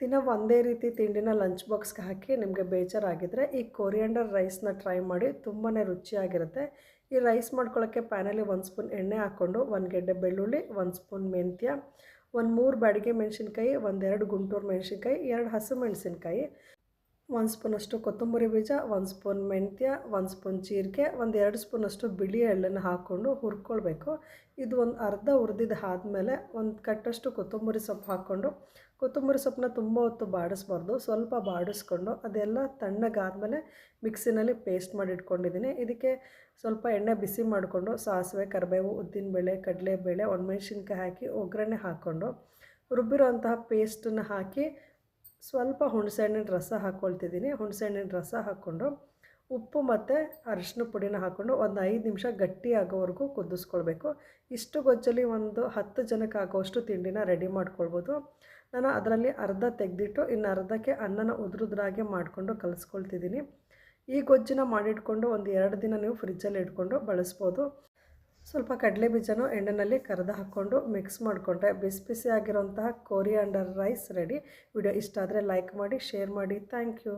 ದಿನ ಒಂದೇ ರೀತಿ ತಿಂಡಿನ ಲಂಚ್ ಬಾಕ್ಸ್ಗೆ ಹಾಕಿ ನಿಮಗೆ ಬೇಜಾರಾಗಿದ್ದರೆ ಈ ಕೊರಿಯಂಡರ್ ರೈಸ್ನ ಟ್ರೈ ಮಾಡಿ ತುಂಬಾ ರುಚಿಯಾಗಿರುತ್ತೆ. ಈ ರೈಸ್ ಮಾಡ್ಕೊಳ್ಳೋಕ್ಕೆ ಪ್ಯಾನಲ್ಲಿ ಒಂದು ಸ್ಪೂನ್ ಎಣ್ಣೆ ಹಾಕ್ಕೊಂಡು ಒಂದು ಗೆಡ್ಡೆ ಬೆಳ್ಳುಳ್ಳಿ, ಒಂದು ಸ್ಪೂನ್ ಮೆಂತ್ಯ, ಒಂದು ಮೂರು ಬಾಡಿಗೆ ಮೆಣಸಿನ್ಕಾಯಿ ಒಂದೆರಡು ಗುಂಟೂರು ಮೆಣಸಿನ್ಕಾಯಿ, ಎರಡು ಹಸು ಮೆಣಸಿನ್ಕಾಯಿ. ಒಂದು ಸ್ಪೂನಷ್ಟು ಕೊತ್ತಂಬರಿ ಬೀಜ ಒಂದು ಸ್ಪೂನ್ ಮೆಂತ್ಯ ಒಂದು ಸ್ಪೂನ್ ಜೀರಿಗೆ, ಒಂದು ಎರಡು ಸ್ಪೂನಷ್ಟು ಬಿಳಿ ಎಳ್ಳನ್ನು ಹಾಕ್ಕೊಂಡು ಹುರ್ಕೊಳ್ಬೇಕು. ಇದು ಒಂದು ಅರ್ಧ ಹುರಿದಿದ್ದು ಆದಮೇಲೆ ಒಂದು ಕಟ್ಟಷ್ಟು ಕೊತ್ತಂಬರಿ ಸೊಪ್ಪು ಹಾಕ್ಕೊಂಡು, ಕೊತ್ತಂಬರಿ ಸೊಪ್ಪನ್ನ ತುಂಬ ಹೊತ್ತು ಬಾಡಿಸ್ಬಾರ್ದು, ಸ್ವಲ್ಪ ಬಾಡಿಸ್ಕೊಂಡು ಅದೆಲ್ಲ ತಣ್ಣಗಾದಮೇಲೆ ಮಿಕ್ಸಿನಲ್ಲಿ ಪೇಸ್ಟ್ ಮಾಡಿ ಇಟ್ಕೊಂಡಿದ್ದೀನಿ. ಇದಕ್ಕೆ ಸ್ವಲ್ಪ ಎಣ್ಣೆ ಬಿಸಿ ಮಾಡಿಕೊಂಡು ಸಾಸಿವೆ, ಕರಿಬೇವು, ಉದ್ದಿನಬೇಳೆ, ಕಡಲೆಬೇಳೆ, ಒಣಮೆಣಸಿನ್ಕಾಯಿ ಹಾಕಿ, ಒಗ್ಗರಣೆ ಹಾಕ್ಕೊಂಡು ರುಬ್ಬಿರೋಂತಹ ಪೇಸ್ಟನ್ನು ಹಾಕಿ ಸ್ವಲ್ಪ ಹುಣಸೆಹಣ್ಣಿನ ರಸ ಹಾಕ್ಕೊಳ್ತಿದ್ದೀನಿ ಹುಣಸೆಹಣ್ಣಿನ ರಸ ಹಾಕ್ಕೊಂಡು ಉಪ್ಪು ಮತ್ತು ಅರಿಶಿನ ಪುಡಿನ ಹಾಕ್ಕೊಂಡು ಒಂದು ಐದು ನಿಮಿಷ ಗಟ್ಟಿ ಆಗೋವರೆಗೂ ಕುದಿಸ್ಕೊಳ್ಬೇಕು. ಇಷ್ಟು ಗೊಜ್ಜಲ್ಲಿ ಒಂದು ಹತ್ತು ಜನಕ್ಕೆ ಆಗೋಷ್ಟು ತಿಂಡಿನ ರೆಡಿ ಮಾಡ್ಕೊಳ್ಬೋದು. ನಾನು ಅದರಲ್ಲಿ ಅರ್ಧ ತೆಗೆದಿಟ್ಟು ಇನ್ನು ಅರ್ಧಕ್ಕೆ ಅನ್ನನ ಉದುರುದ್ರಾಗೆ ಮಾಡಿಕೊಂಡು ಕಲಿಸ್ಕೊಳ್ತಿದ್ದೀನಿ. ಈ ಗೊಜ್ಜನ್ನ ಮಾಡಿಟ್ಕೊಂಡು ಒಂದು ಎರಡು ದಿನ ನೀವು ಫ್ರಿಜ್ಜಲ್ಲಿ ಇಟ್ಕೊಂಡು ಬಳಸ್ಬೋದು. ಸ್ವಲ್ಪ ಕಡಲೆ ಬೀಜನೂ ಎಣ್ಣೆಯಲ್ಲಿ ಕರೆದು ಹಾಕ್ಕೊಂಡು ಮಿಕ್ಸ್ ಮಾಡಿಕೊಂಡ್ರೆ ಬಿಸಿ ಬಿಸಿ ಆಗಿರೋಂತಹ ಕೋರಿಯಾಂಡರ್ ರೈಸ್ ರೆಡಿ. ವಿಡಿಯೋ ಇಷ್ಟ ಆದರೆ ಲೈಕ್ ಮಾಡಿ, ಶೇರ್ ಮಾಡಿ. Thank you.